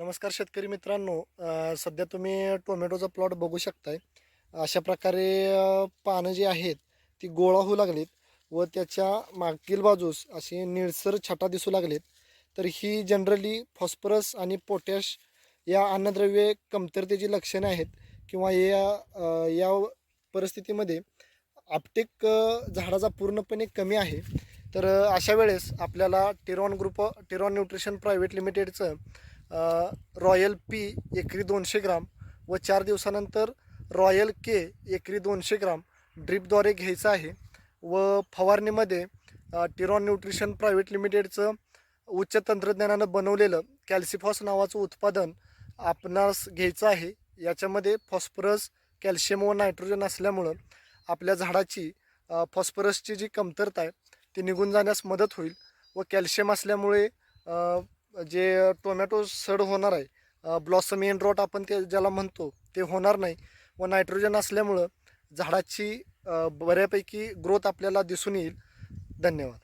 नमस्कार शेतकरी मित्रांनो सध्या तुम्ही टोमॅटोचा प्लॉट बघू शकताय. अशा प्रकारे पानं जी आहेत ती गोळा होऊ लागलीत व त्याच्या मागील बाजूस अशी निळसर छटा दिसू लागलीत. तर ही जनरली फॉस्फरस आणि पोटॅश या अन्नद्रव्ये कमतरतेची लक्षणे आहेत किंवा या या परिस्थितीमध्ये आपटेक झाडाचा पूर्णपणे कमी आहे. तर अशा वेळेस आपल्याला Tiron group Tiron nutrition private लिमिटेडचं royal P एकरी दोनशे ग्राम व चार दिवसानंतर रॉयल के एकरी दोनशे ग्राम ड्रीपद्वारे घ्यायचं आहे व फवारणीमध्ये टिरॉन न्यूट्रिशन प्रायव्हेट लिमिटेडचं उच्च तंत्रज्ञानानं बनवलेलं कॅल्सिफॉस नावाचं उत्पादन आपणास घ्यायचं आहे. याच्यामध्ये फॉस्फरस कॅल्शियम व नायट्रोजन असल्यामुळं आपल्या झाडाची फॉस्फरसची जी कमतरता आहे ती निघून जाण्यास मदत होईल व कॅल्शियम असल्यामुळे जे टोमॅटो सड होणार आहे ब्लॉसम एन रॉट आपण ते ज्याला म्हणतो ते होणार नाही. व नायट्रोजन असल्यामुळं झाडाची बऱ्यापैकी ग्रोथ आपल्याला दिसून येईल. धन्यवाद.